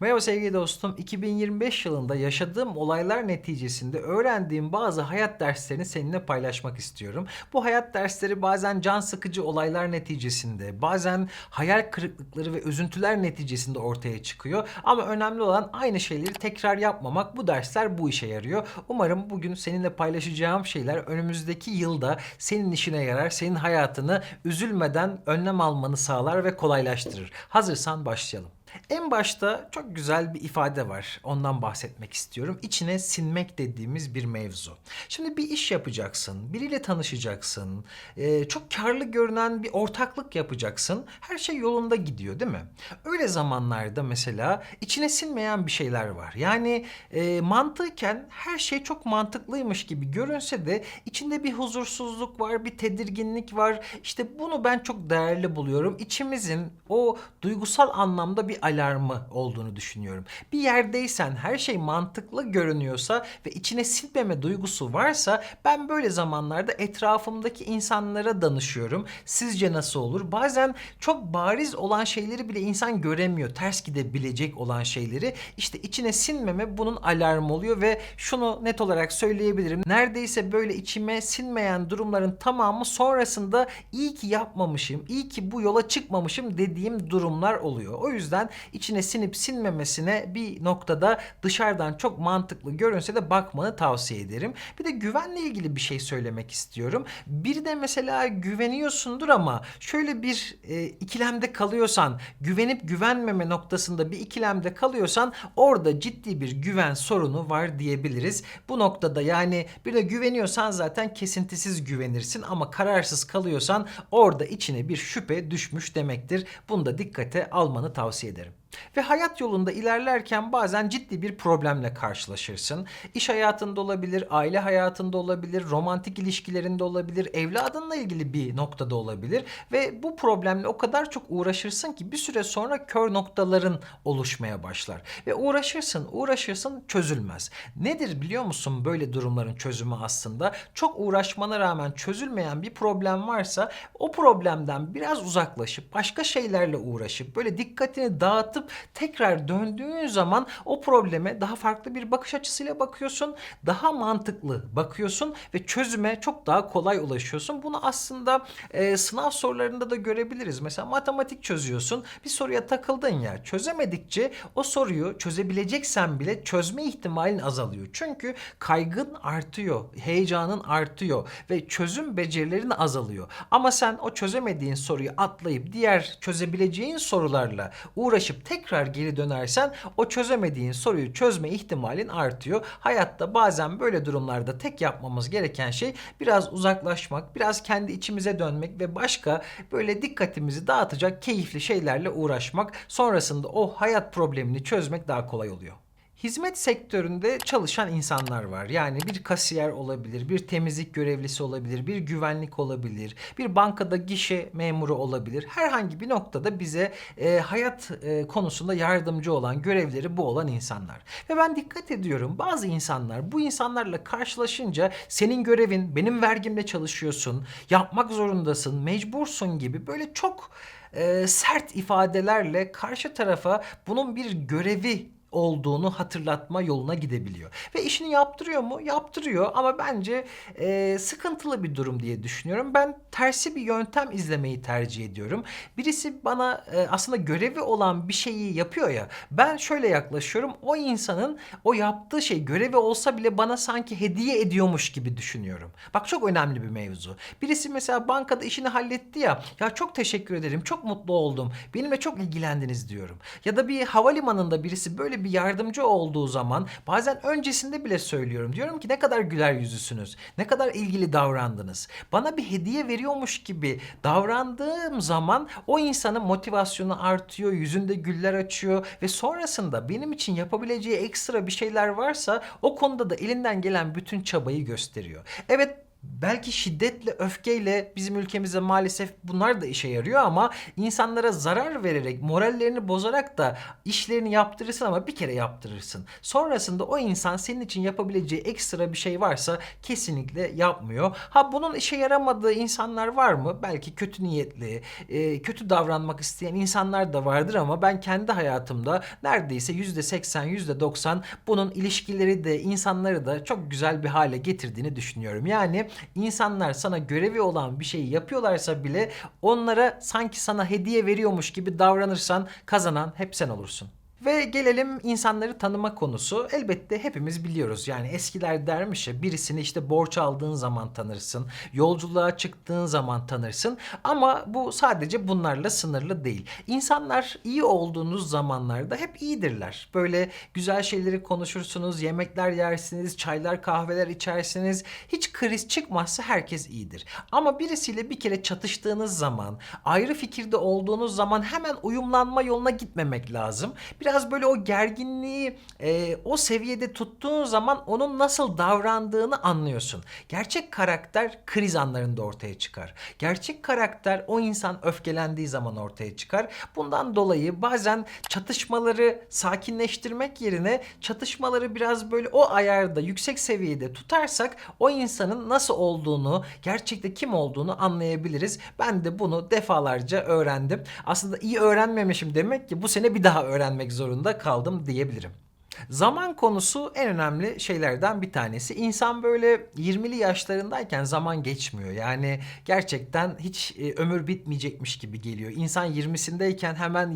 Merhaba sevgili dostum. 2025 yılında yaşadığım olaylar neticesinde öğrendiğim bazı hayat derslerini seninle paylaşmak istiyorum. Bu hayat dersleri bazen can sıkıcı olaylar neticesinde, bazen hayal kırıklıkları ve üzüntüler neticesinde ortaya çıkıyor. Ama önemli olan aynı şeyleri tekrar yapmamak. Bu dersler bu işe yarıyor. Umarım bugün seninle paylaşacağım şeyler önümüzdeki yılda senin işine yarar, senin hayatını üzülmeden önlem almanı sağlar ve kolaylaştırır. Hazırsan başlayalım. En başta çok güzel bir ifade var. Ondan bahsetmek istiyorum. İçine sinmek dediğimiz bir mevzu. Şimdi bir iş yapacaksın, biriyle tanışacaksın, eee, çok karlı görünen bir ortaklık yapacaksın. Her şey yolunda gidiyor değil mi? Öyle zamanlarda mesela içine sinmeyen bir şeyler var. Yani eee mantıken her şey çok mantıklıymış gibi görünse de içinde bir huzursuzluk var, bir tedirginlik var. İşte bunu ben çok değerli buluyorum. İçimizin o duygusal anlamda bir alarmı olduğunu düşünüyorum. Bir yerdeysen her şey mantıklı görünüyorsa ve içine sinmeme duygusu varsa ben böyle zamanlarda etrafımdaki insanlara danışıyorum. Sizce nasıl olur? Bazen çok bariz olan şeyleri bile insan göremiyor. Ters gidebilecek olan şeyleri. İşte içine sinmeme bunun alarmı oluyor ve şunu net olarak söyleyebilirim. Neredeyse böyle içime sinmeyen durumların tamamı sonrasında iyi ki yapmamışım, iyi ki bu yola çıkmamışım dediğim durumlar oluyor. O yüzden içine sinip sinmemesine bir noktada dışarıdan çok mantıklı görünse de bakmanı tavsiye ederim. Bir de güvenle ilgili bir şey söylemek istiyorum. Bir de mesela güveniyorsundur ama şöyle bir e, ikilemde kalıyorsan, güvenip güvenmeme noktasında bir ikilemde kalıyorsan orada ciddi bir güven sorunu var diyebiliriz. Bu noktada yani birine güveniyorsan zaten kesintisiz güvenirsin ama kararsız kalıyorsan orada içine bir şüphe düşmüş demektir. Bunu da dikkate almanı tavsiye ederim ederim. Ve hayat yolunda ilerlerken bazen ciddi bir problemle karşılaşırsın. İş hayatında olabilir, aile hayatında olabilir, romantik ilişkilerinde olabilir, evladınla ilgili bir noktada olabilir. Ve bu problemle o kadar çok uğraşırsın ki bir süre sonra kör noktaların oluşmaya başlar. Ve uğraşırsın, uğraşırsın çözülmez. Nedir biliyor musun böyle durumların çözümü aslında? Çok uğraşmana rağmen çözülmeyen bir problem varsa o problemden biraz uzaklaşıp başka şeylerle uğraşıp böyle dikkatini dağıtıp tekrar döndüğün zaman o probleme daha farklı bir bakış açısıyla bakıyorsun. Daha mantıklı bakıyorsun ve çözüme çok daha kolay ulaşıyorsun. Bunu aslında e, sınav sorularında da görebiliriz. Mesela matematik çözüyorsun. Bir soruya takıldın ya. Çözemedikçe o soruyu çözebileceksen bile çözme ihtimalin azalıyor. Çünkü kaygın artıyor, heyecanın artıyor ve çözüm becerilerin azalıyor. Ama sen o çözemediğin soruyu atlayıp diğer çözebileceğin sorularla uğraşıp tekrar geri dönersen o çözemediğin soruyu çözme ihtimalin artıyor. Hayatta bazen böyle durumlarda tek yapmamız gereken şey biraz uzaklaşmak, biraz kendi içimize dönmek ve başka böyle dikkatimizi dağıtacak keyifli şeylerle uğraşmak. Sonrasında o hayat problemini çözmek daha kolay oluyor. Hizmet sektöründe çalışan insanlar var. Yani bir kasiyer olabilir, bir temizlik görevlisi olabilir, bir güvenlik olabilir, bir bankada gişe memuru olabilir. Herhangi bir noktada bize e, hayat e, konusunda yardımcı olan, görevleri bu olan insanlar. Ve ben dikkat ediyorum bazı insanlar bu insanlarla karşılaşınca senin görevin, benim vergimle çalışıyorsun, yapmak zorundasın, mecbursun gibi böyle çok e, sert ifadelerle karşı tarafa bunun bir görevi olduğunu hatırlatma yoluna gidebiliyor. Ve işini yaptırıyor mu? Yaptırıyor ama bence e, sıkıntılı bir durum diye düşünüyorum. Ben tersi bir yöntem izlemeyi tercih ediyorum. Birisi bana e, aslında görevi olan bir şeyi yapıyor ya. Ben şöyle yaklaşıyorum. O insanın o yaptığı şey görevi olsa bile bana sanki hediye ediyormuş gibi düşünüyorum. Bak çok önemli bir mevzu. Birisi mesela bankada işini halletti ya. Ya çok teşekkür ederim. Çok mutlu oldum. Benimle çok ilgilendiniz diyorum. Ya da bir havalimanında birisi böyle bir yardımcı olduğu zaman bazen öncesinde bile söylüyorum. Diyorum ki ne kadar güler yüzlüsünüz. Ne kadar ilgili davrandınız. Bana bir hediye veriyormuş gibi davrandığım zaman o insanın motivasyonu artıyor, yüzünde güller açıyor ve sonrasında benim için yapabileceği ekstra bir şeyler varsa o konuda da elinden gelen bütün çabayı gösteriyor. Evet Belki şiddetle, öfkeyle bizim ülkemizde maalesef bunlar da işe yarıyor ama insanlara zarar vererek, morallerini bozarak da işlerini yaptırırsın ama bir kere yaptırırsın. Sonrasında o insan senin için yapabileceği ekstra bir şey varsa kesinlikle yapmıyor. Ha bunun işe yaramadığı insanlar var mı? Belki kötü niyetli, e, kötü davranmak isteyen insanlar da vardır ama ben kendi hayatımda neredeyse %80, %90 bunun ilişkileri de insanları da çok güzel bir hale getirdiğini düşünüyorum. Yani insanlar sana görevi olan bir şeyi yapıyorlarsa bile onlara sanki sana hediye veriyormuş gibi davranırsan kazanan hep sen olursun. Ve gelelim insanları tanıma konusu. Elbette hepimiz biliyoruz. Yani eskiler dermiş ya birisini işte borç aldığın zaman tanırsın. Yolculuğa çıktığın zaman tanırsın. Ama bu sadece bunlarla sınırlı değil. İnsanlar iyi olduğunuz zamanlarda hep iyidirler. Böyle güzel şeyleri konuşursunuz, yemekler yersiniz, çaylar kahveler içersiniz. Hiç kriz çıkmazsa herkes iyidir. Ama birisiyle bir kere çatıştığınız zaman, ayrı fikirde olduğunuz zaman hemen uyumlanma yoluna gitmemek lazım. Biraz böyle o gerginliği e, o seviyede tuttuğun zaman onun nasıl davrandığını anlıyorsun. Gerçek karakter kriz anlarında ortaya çıkar. Gerçek karakter o insan öfkelendiği zaman ortaya çıkar. Bundan dolayı bazen çatışmaları sakinleştirmek yerine çatışmaları biraz böyle o ayarda yüksek seviyede tutarsak o insanın nasıl olduğunu, gerçekte kim olduğunu anlayabiliriz. Ben de bunu defalarca öğrendim. Aslında iyi öğrenmemişim demek ki bu sene bir daha öğrenmek zorunda kaldım diyebilirim. Zaman konusu en önemli şeylerden bir tanesi. İnsan böyle 20'li yaşlarındayken zaman geçmiyor. Yani gerçekten hiç e, ömür bitmeyecekmiş gibi geliyor. İnsan 20'sindeyken hemen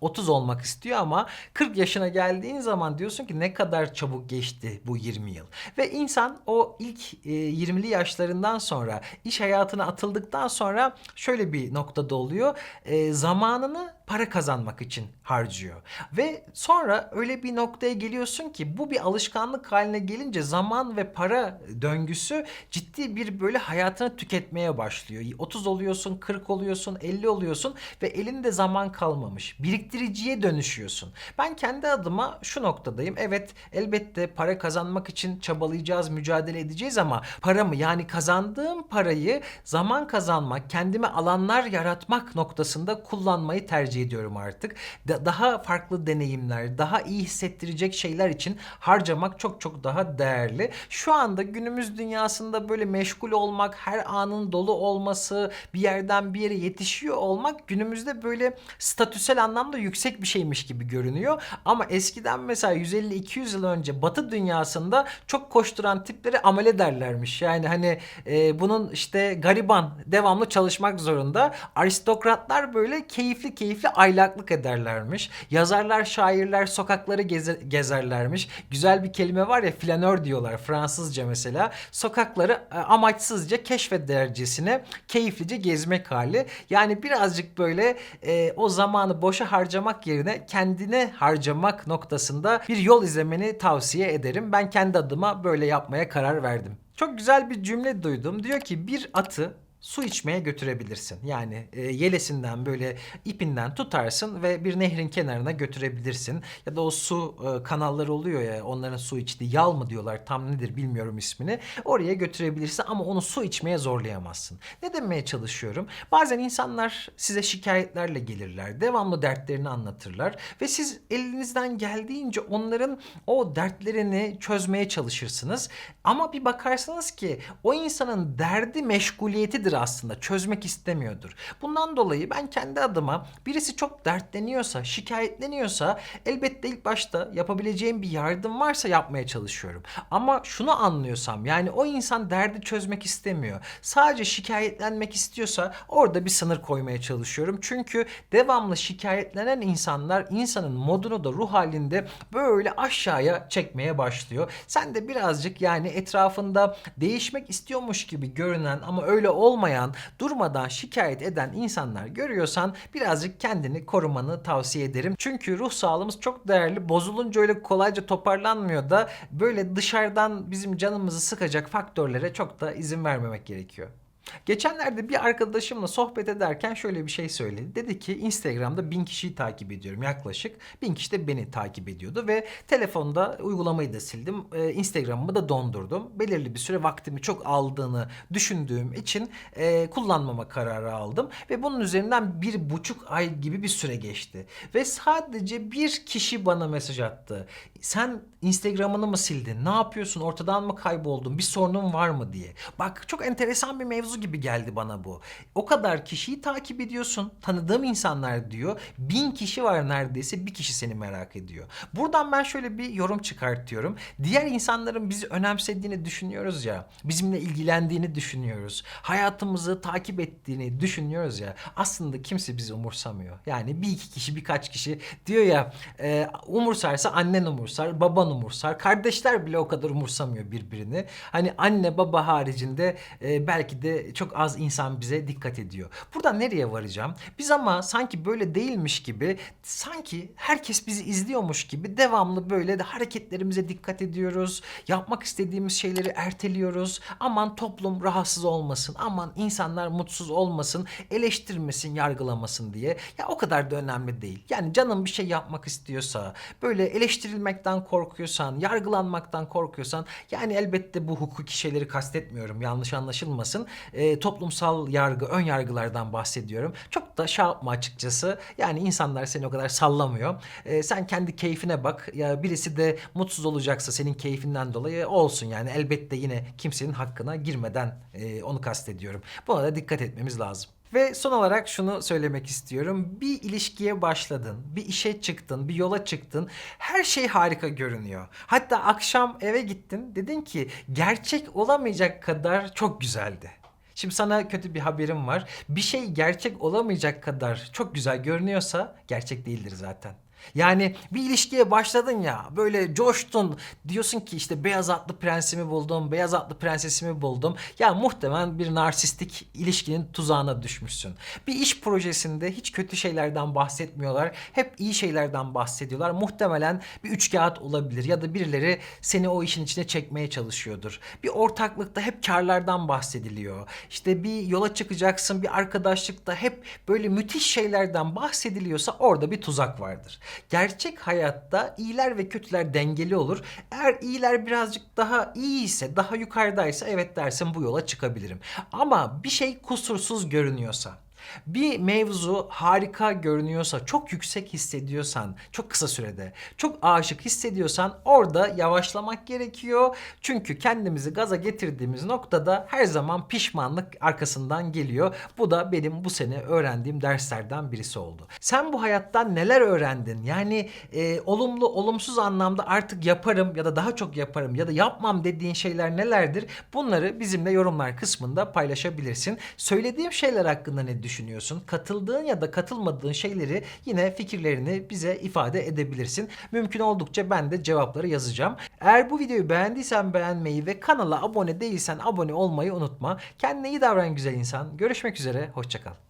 25-30 olmak istiyor ama 40 yaşına geldiğin zaman diyorsun ki ne kadar çabuk geçti bu 20 yıl. Ve insan o ilk e, 20'li yaşlarından sonra iş hayatına atıldıktan sonra şöyle bir noktada oluyor. E, zamanını para kazanmak için harcıyor. Ve sonra öyle bir noktaya geliyorsun ki bu bir alışkanlık haline gelince zaman ve para döngüsü ciddi bir böyle hayatını tüketmeye başlıyor. 30 oluyorsun, 40 oluyorsun, 50 oluyorsun ve elinde zaman kalmamış. Biriktiriciye dönüşüyorsun. Ben kendi adıma şu noktadayım. Evet elbette para kazanmak için çabalayacağız, mücadele edeceğiz ama paramı yani kazandığım parayı zaman kazanmak, kendime alanlar yaratmak noktasında kullanmayı tercih ediyorum artık. Da- daha farklı deneyimler, daha iyi hissettirecek şeyler için harcamak çok çok daha değerli. Şu anda günümüz dünyasında böyle meşgul olmak, her anın dolu olması, bir yerden bir yere yetişiyor olmak günümüzde böyle statüsel anlamda yüksek bir şeymiş gibi görünüyor. Ama eskiden mesela 150-200 yıl önce Batı dünyasında çok koşturan tiplere amele derlermiş. Yani hani e, bunun işte gariban devamlı çalışmak zorunda. Aristokratlar böyle keyifli keyifli aylaklık ederlermiş. Yazarlar, şairler sokakları geze- gezerlermiş. Güzel bir kelime var ya flanör diyorlar Fransızca mesela. Sokakları e, amaçsızca keşfedercesine keyiflice gezmek hali. Yani birazcık böyle e, o zamanı boşa harcamak yerine kendine harcamak noktasında bir yol izlemeni tavsiye ederim. Ben kendi adıma böyle yapmaya karar verdim. Çok güzel bir cümle duydum. Diyor ki bir atı su içmeye götürebilirsin. Yani e, yelesinden böyle ipinden tutarsın ve bir nehrin kenarına götürebilirsin. Ya da o su e, kanalları oluyor ya onların su içtiği yal mı diyorlar tam nedir bilmiyorum ismini. Oraya götürebilirsin ama onu su içmeye zorlayamazsın. Ne demeye çalışıyorum? Bazen insanlar size şikayetlerle gelirler. Devamlı dertlerini anlatırlar ve siz elinizden geldiğince onların o dertlerini çözmeye çalışırsınız. Ama bir bakarsınız ki o insanın derdi meşguliyetidir aslında. Çözmek istemiyordur. Bundan dolayı ben kendi adıma birisi çok dertleniyorsa, şikayetleniyorsa elbette ilk başta yapabileceğim bir yardım varsa yapmaya çalışıyorum. Ama şunu anlıyorsam yani o insan derdi çözmek istemiyor. Sadece şikayetlenmek istiyorsa orada bir sınır koymaya çalışıyorum. Çünkü devamlı şikayetlenen insanlar insanın modunu da ruh halinde böyle aşağıya çekmeye başlıyor. Sen de birazcık yani etrafında değişmek istiyormuş gibi görünen ama öyle olmayan, durmadan şikayet eden insanlar görüyorsan birazcık kendini korumanı tavsiye ederim. Çünkü ruh sağlığımız çok değerli. Bozulunca öyle kolayca toparlanmıyor da böyle dışarıdan bizim canımızı sıkacak faktörlere çok da izin vermemek gerekiyor. Geçenlerde bir arkadaşımla sohbet ederken şöyle bir şey söyledi. Dedi ki Instagram'da bin kişiyi takip ediyorum yaklaşık. Bin kişi de beni takip ediyordu ve telefonda uygulamayı da sildim. Ee, Instagram'ımı da dondurdum. Belirli bir süre vaktimi çok aldığını düşündüğüm için e, kullanmama kararı aldım. Ve bunun üzerinden bir buçuk ay gibi bir süre geçti. Ve sadece bir kişi bana mesaj attı. Sen Instagram'ını mı sildin? Ne yapıyorsun? Ortadan mı kayboldun? Bir sorunun var mı diye. Bak çok enteresan bir mevzu gibi geldi bana bu. O kadar kişiyi takip ediyorsun. Tanıdığım insanlar diyor. Bin kişi var neredeyse. Bir kişi seni merak ediyor. Buradan ben şöyle bir yorum çıkartıyorum. Diğer insanların bizi önemsediğini düşünüyoruz ya. Bizimle ilgilendiğini düşünüyoruz. Hayatımızı takip ettiğini düşünüyoruz ya. Aslında kimse bizi umursamıyor. Yani bir iki kişi birkaç kişi diyor ya e, umursarsa annen umursar, baban umursar. Kardeşler bile o kadar umursamıyor birbirini. Hani anne baba haricinde e, belki de çok az insan bize dikkat ediyor. Buradan nereye varacağım? Biz ama sanki böyle değilmiş gibi, sanki herkes bizi izliyormuş gibi devamlı böyle de hareketlerimize dikkat ediyoruz. Yapmak istediğimiz şeyleri erteliyoruz. Aman toplum rahatsız olmasın, aman insanlar mutsuz olmasın, eleştirmesin, yargılamasın diye. Ya o kadar da önemli değil. Yani canın bir şey yapmak istiyorsa, böyle eleştirilmekten korkuyorsan, yargılanmaktan korkuyorsan, yani elbette bu hukuki şeyleri kastetmiyorum, yanlış anlaşılmasın. Ee, toplumsal yargı, ön yargılardan bahsediyorum. Çok da şey açıkçası. Yani insanlar seni o kadar sallamıyor. Ee, sen kendi keyfine bak. Ya birisi de mutsuz olacaksa senin keyfinden dolayı olsun yani. Elbette yine kimsenin hakkına girmeden e, onu kastediyorum. Buna da dikkat etmemiz lazım. Ve son olarak şunu söylemek istiyorum. Bir ilişkiye başladın, bir işe çıktın, bir yola çıktın. Her şey harika görünüyor. Hatta akşam eve gittin, dedin ki gerçek olamayacak kadar çok güzeldi. Şimdi sana kötü bir haberim var. Bir şey gerçek olamayacak kadar çok güzel görünüyorsa gerçek değildir zaten. Yani bir ilişkiye başladın ya böyle coştun diyorsun ki işte beyaz atlı prensimi buldum, beyaz atlı prensesimi buldum. Ya muhtemelen bir narsistik ilişkinin tuzağına düşmüşsün. Bir iş projesinde hiç kötü şeylerden bahsetmiyorlar. Hep iyi şeylerden bahsediyorlar. Muhtemelen bir üçkağıt olabilir ya da birileri seni o işin içine çekmeye çalışıyordur. Bir ortaklıkta hep karlardan bahsediliyor. İşte bir yola çıkacaksın bir arkadaşlıkta hep böyle müthiş şeylerden bahsediliyorsa orada bir tuzak vardır. Gerçek hayatta iyiler ve kötüler dengeli olur. Eğer iyiler birazcık daha iyi ise, daha yukarıdaysa evet dersin bu yola çıkabilirim. Ama bir şey kusursuz görünüyorsa, bir mevzu harika görünüyorsa, çok yüksek hissediyorsan, çok kısa sürede, çok aşık hissediyorsan orada yavaşlamak gerekiyor. Çünkü kendimizi gaza getirdiğimiz noktada her zaman pişmanlık arkasından geliyor. Bu da benim bu sene öğrendiğim derslerden birisi oldu. Sen bu hayattan neler öğrendin? Yani e, olumlu, olumsuz anlamda artık yaparım ya da daha çok yaparım ya da yapmam dediğin şeyler nelerdir? Bunları bizimle yorumlar kısmında paylaşabilirsin. Söylediğim şeyler hakkında ne düşünüyorsun? Katıldığın ya da katılmadığın şeyleri yine fikirlerini bize ifade edebilirsin. Mümkün oldukça ben de cevapları yazacağım. Eğer bu videoyu beğendiysen beğenmeyi ve kanala abone değilsen abone olmayı unutma. Kendine iyi davran güzel insan. Görüşmek üzere, hoşçakal.